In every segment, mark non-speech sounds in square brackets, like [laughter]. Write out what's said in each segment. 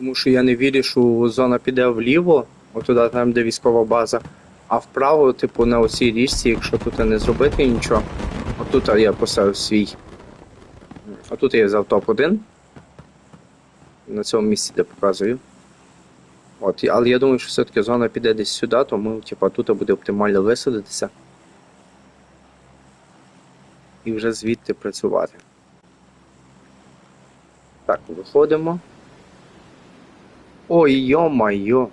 Тому що я не вірю, що зона піде вліво, отуди там, де військова база, а вправо, типу, на оцій річці, якщо тут не зробити нічого. Отут я поставив свій. Отут я взяв топ-1. На цьому місці, де показую. От, але я думаю, що все-таки зона піде десь сюди, тому типу, тут буде оптимально висадитися. І вже звідти працювати. Так, виходимо. Ой, йо-майо.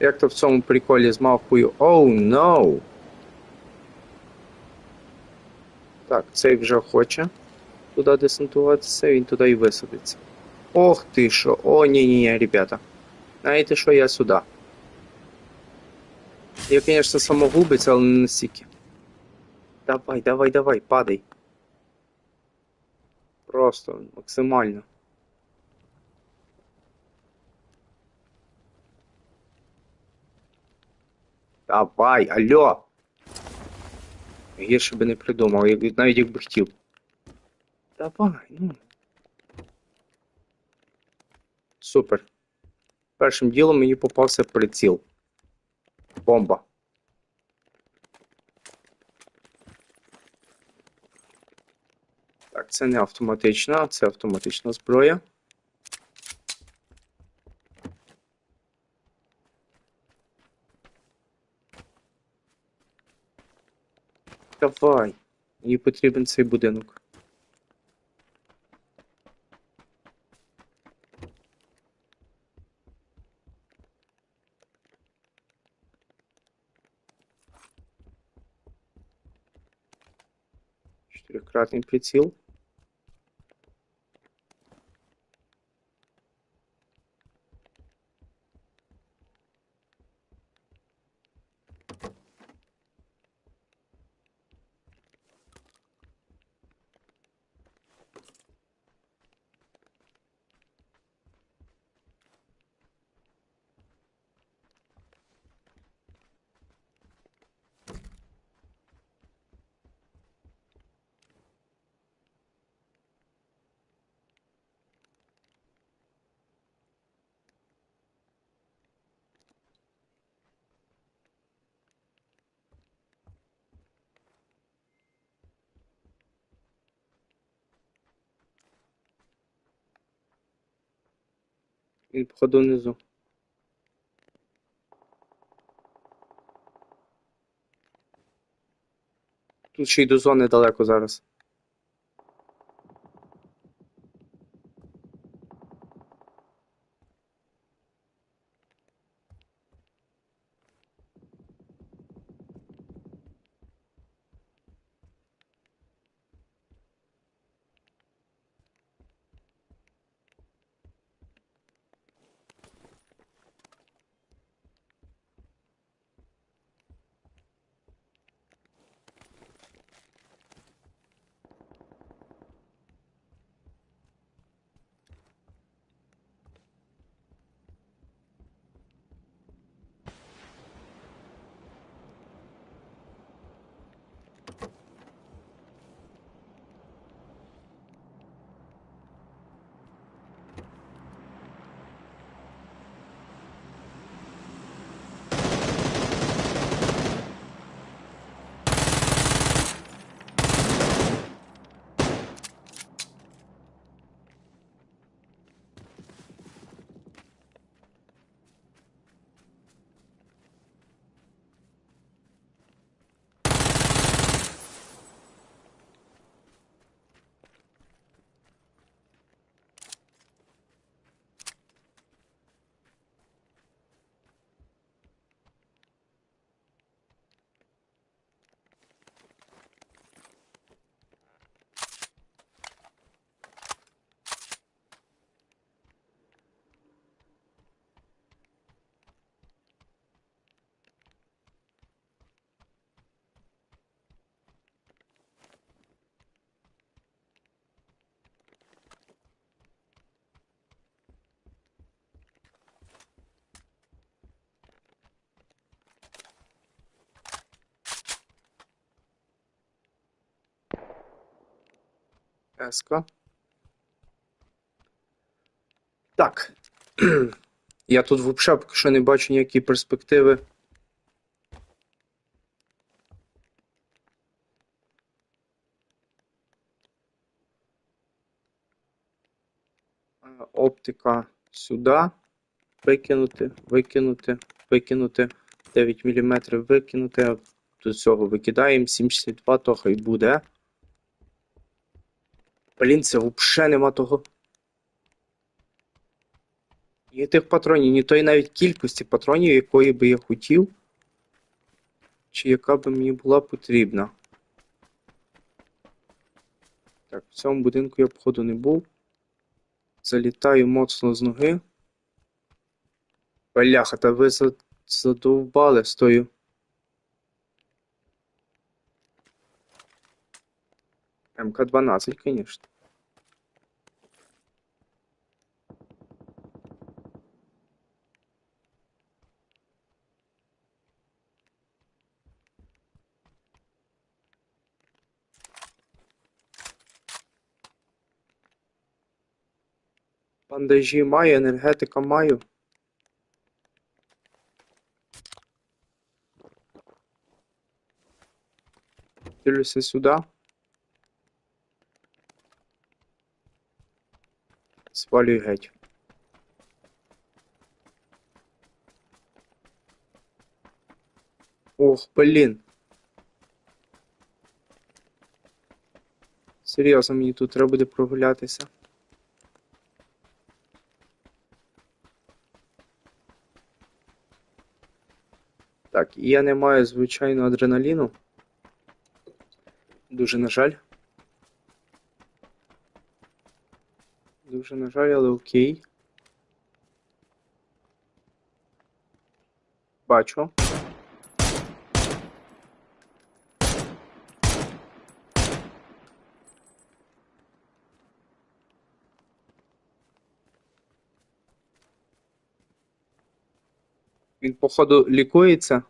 Як то в цьому приколі з мавкою Оу, oh, no! Так, цей вже хоче туди десантуватися, він туди і висадиться. Ох ти що, о, ні-ні-ні, ребята. Знаєте що, я сюди. Я, звісно, самогубець, але не настільки. Давай, давай, давай, падай. Просто максимально. Давай, алло! Гірше би не придумав, як- навіть якби хотів. Давай, ну. Супер. Першим ділом мені попався приціл. Бомба. Так, це не автоматична, це автоматична зброя. Давай. Мені потрібен цей будинок. Чотирикратний приціл. Він, походу, внизу. Тут ще й до зони далеко зараз. Еска. Так. [clears throat] Я тут взагалі поки що не бачу ніякі перспективи. Оптика сюди. Викинути, викинути, викинути. 9 мм викинути. До цього викидаємо. 72 то хай буде. Блін, це взагалі нема того. Ні тих патронів, ні тої навіть кількості патронів, якої би я хотів, чи яка би мені була потрібна. Так, в цьому будинку я, походу, не був. Залітаю моцно з ноги. Бляха, та ви задовбали з тою. МК-12, звісно. Бандажі маю, енергетика маю. Дивлюся сюди. Свалюю геть. Ох, блін. Серйозно, мені тут треба буде прогулятися. Так, я не маю звичайно адреналіну. Дуже на жаль. Дуже на жаль, окей. Бачу. Він, походу, лікується.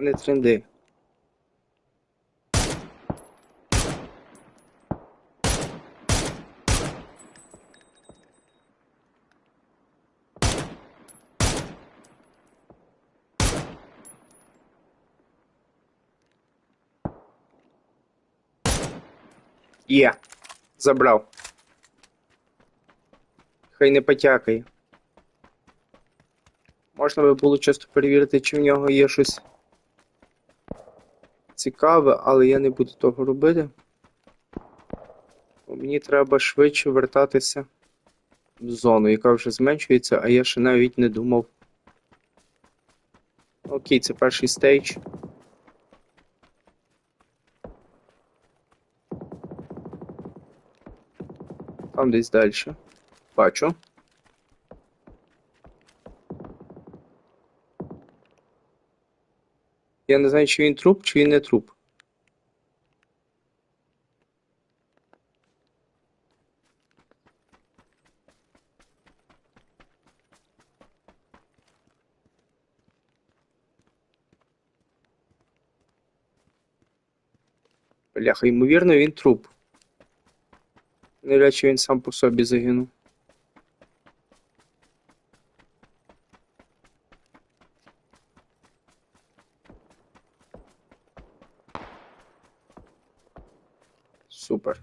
Не тренди. Є. Забрав. Хай не потякає. Можна би було чисто перевірити, чи в нього є щось цікаве, але я не буду того робити. Мені треба швидше вертатися в зону, яка вже зменшується, а я ще навіть не думав. Окей, це перший стейдж. Там десь далі. Бачу. Я не знаю, чи він труп, чи він не труп. Бляха, ймовірно, він труп. Навряд чи він сам по собі загинув. Супер.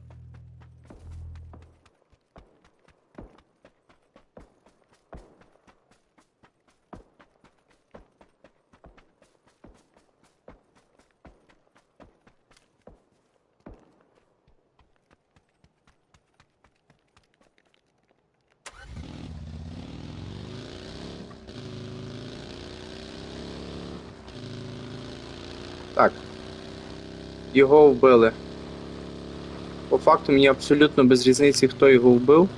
Так. Його вбили. По факту мені абсолютно без різниці, хто його вбив.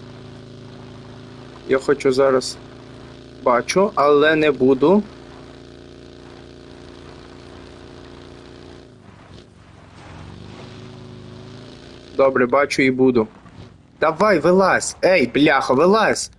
Я хочу зараз бачу, але не буду. Добре, бачу і буду. Давай, вилазь! Ей, бляха, вилазь!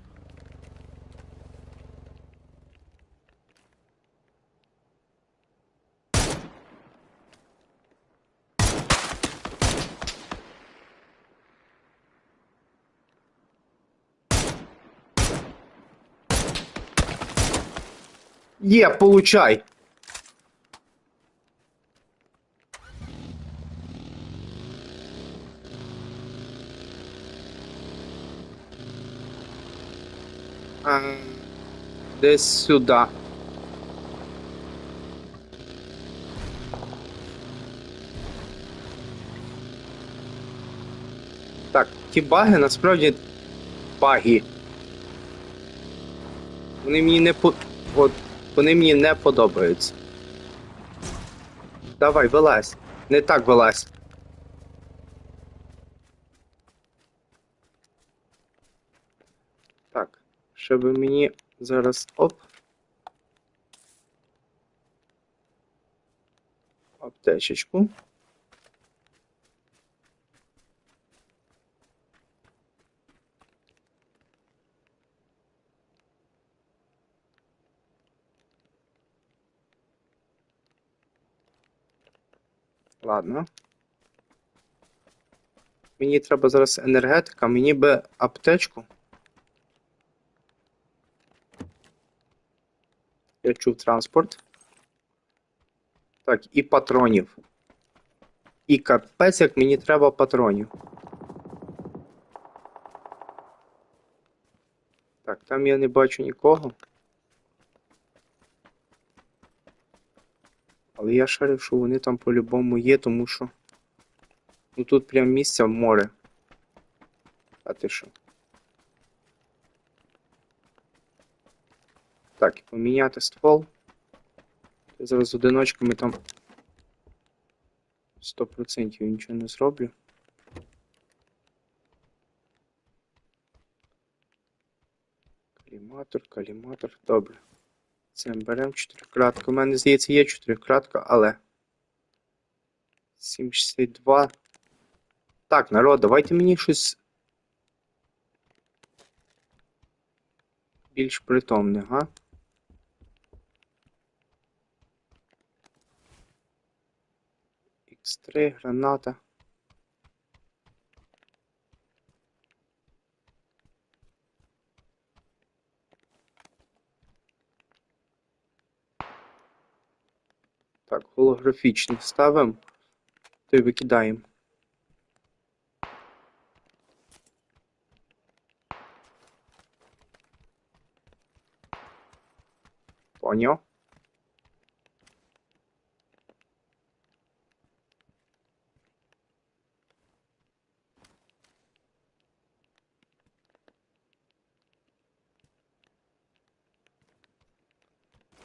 Є, получай! А, десь сюди. Так, ті баги насправді баги. Вони мені не по. От, вони мені не подобаються. Давай, вилазь. Не так вилазь. Так, щоб мені зараз. Оп. Аптечечку. Ладно. Мені треба зараз енергетика, мені би аптечку. Я чув транспорт. Так, і патронів. І капець, як мені треба патронів. Так, там я не бачу нікого. Але я шарив, що вони там по-любому є, тому що. Ну тут прям місця в море. А ти що? Так, поміняти ствол. Я зараз з одиночками там 100% нічого не зроблю. Каліматор, каліматор, добре. Це беремо чотирикратку. У мене, здається, є чотирикратка, але. 762. Так, народ, давайте мені щось. Більш притомне, га? Х3, граната. Так, голографічний ставимо, то й викидаємо. Поняв?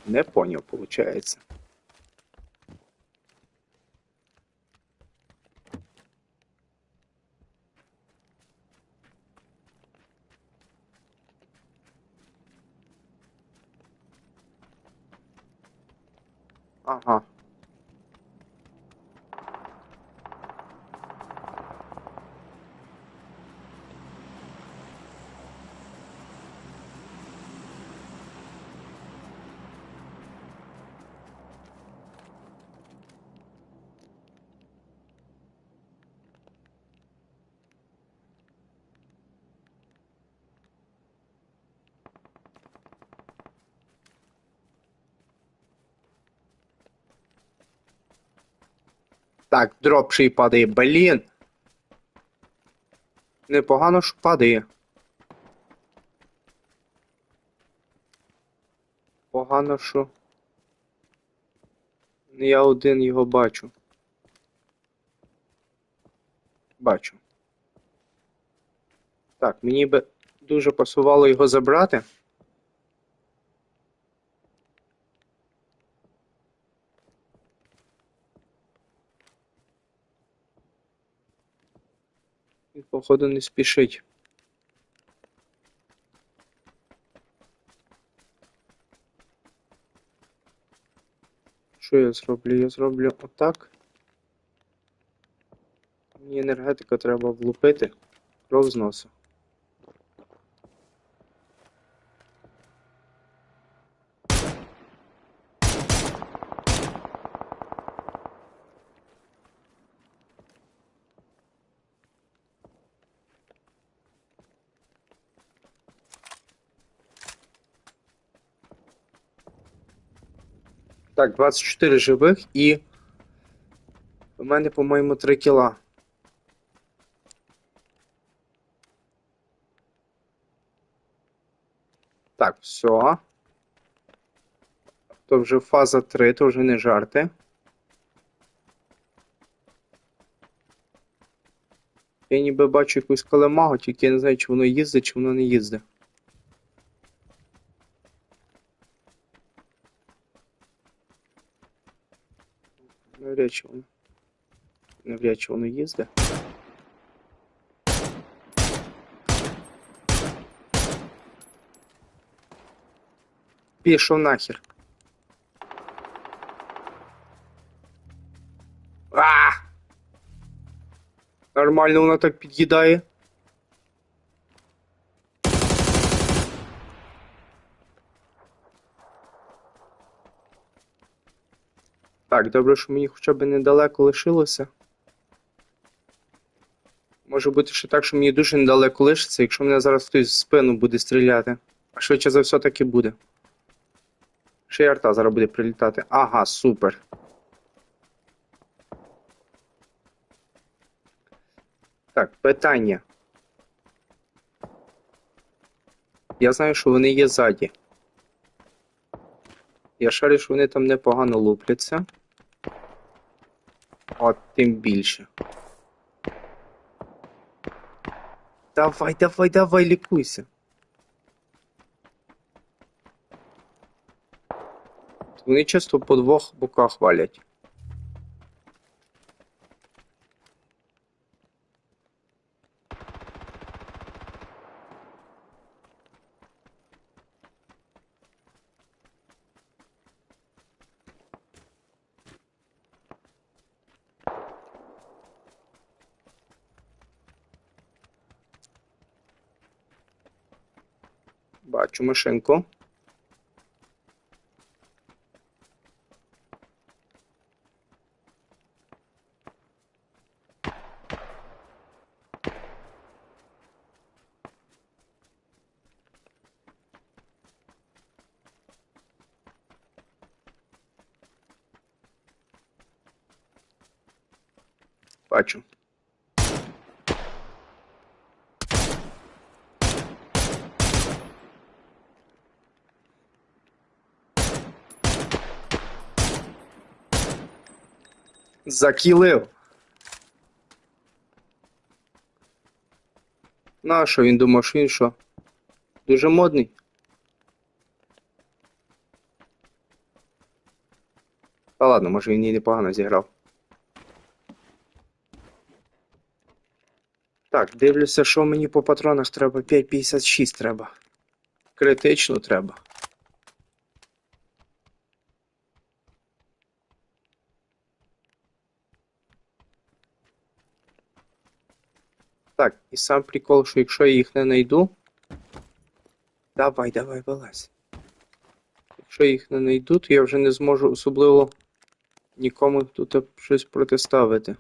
Не поняв, получається. Ага. Так, дроп ще й падає, блін. Непогано, що падає. Погано, що. Я один його бачу. Бачу. Так, мені би дуже пасувало його забрати. Походу, не спішить. Що я зроблю? Я зроблю отак. Мені енергетика треба влупити. Кров з носа. Так, 24 живих і. У мене, по-моєму, 3 кіла. Так, все. То вже фаза 3, то вже не жарти. Я ніби бачу якусь калемагу, тільки я не знаю, чи воно їздить, чи воно не їздить. Навряд чи воно. Навряд чи воно їздить. Пішов нахер. А! Нормально вона так під'їдає. Так, добре, що мені хоча б недалеко лишилося. Може бути ще так, що мені дуже недалеко лишиться, якщо мене зараз хтось в спину буде стріляти. А швидше за все таки буде. Ще й арта зараз буде прилітати. Ага, супер. Так, питання. Я знаю, що вони є ззаді. Я шарю, що вони там непогано лупляться. От тим більше. Давай, давай, давай, лікуйся. Вони часто по двох боках валять. Бачу машинку. Бачу. Закілив. На що він думав, що він що? Дуже модний. Та ладно, може він і непогано зіграв. Так, дивлюся, що мені по патронах треба. 5,56 треба. Критично треба. Так, і сам прикол, що якщо я їх не знайду. Давай, давай, вилазь. Якщо я їх не знайду, то я вже не зможу особливо нікому тут щось протиставити.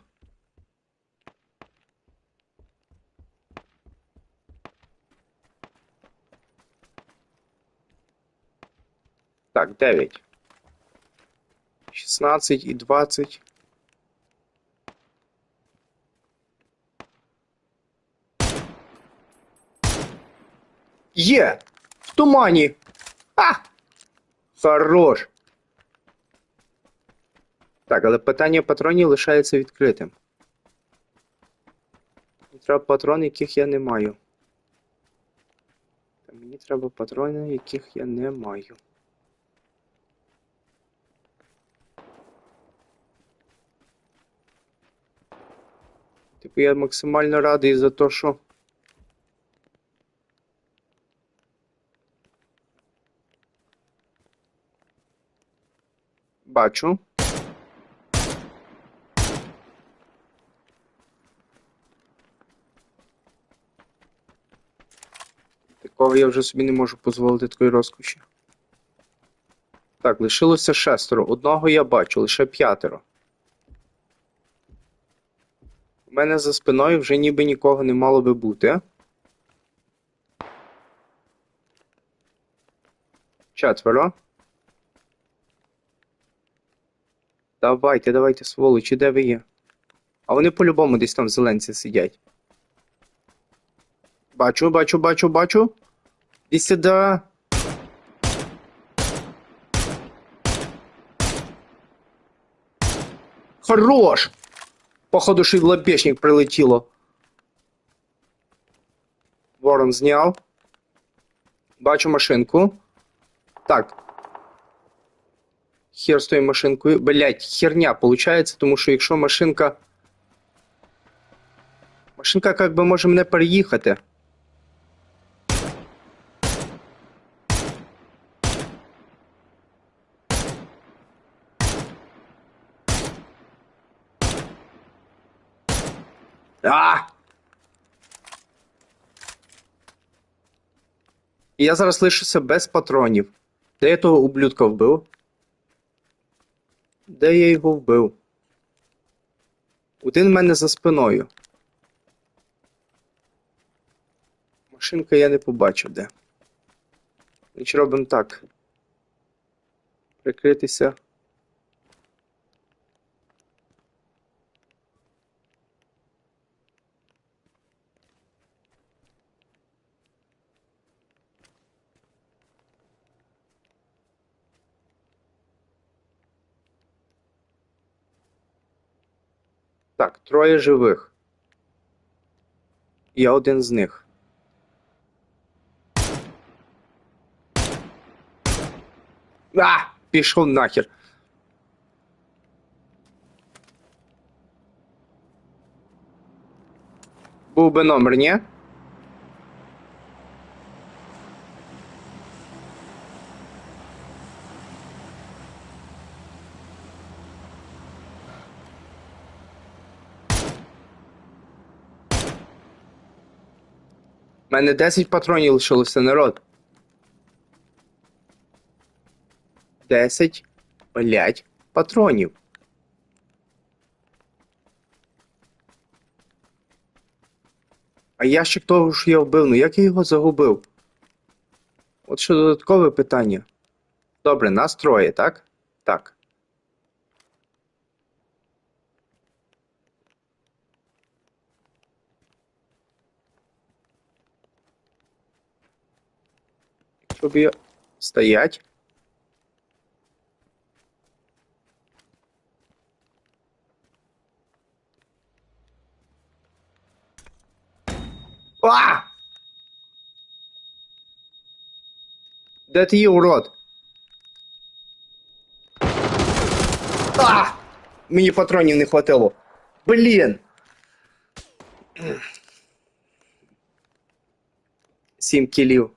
Так, 9. 16 і 20. Є! В тумані! А! Хорош! Так, але питання патронів лишається відкритим. Мені треба патрони, яких я не маю. Та мені треба патрони, яких я не маю. Типу я максимально радий за те, що. Бачу. Такого я вже собі не можу дозволити такої розкоші. Так, лишилося шестеро. Одного я бачу, лише п'ятеро. У мене за спиною вже ніби нікого не мало би бути. Четверо. Давайте, давайте, сволочі, де ви є? А вони по-любому десь там в зеленці сидять. Бачу, бачу, бачу, бачу. І сюди. Хорош! Походу, що й в лобешник прилетіло. Ворон зняв. Бачу машинку. Так. Хер з тою машинкою. Блять, херня получається, тому що якщо машинка. Машинка як би може мене переїхати. А! Я зараз лишуся без патронів. Де я того ублюдка вбив? Де я його вбив? Один в мене за спиною. Машинка я не побачив де. Значить робимо так. Прикритися. Так, троє живих. Я один з них. А! Пішов нахер. Був би номер, ні? Мене 10 патронів лишилося народ. 10, блять, патронів. А ящик того ж я вбив, ну як я його загубив? От що додаткове питання. Добре, нас троє, так? Так. Щоб я... Стоять. А! Де ти є, урод? А! Мені патронів не хватило. Блін. Сім кілів.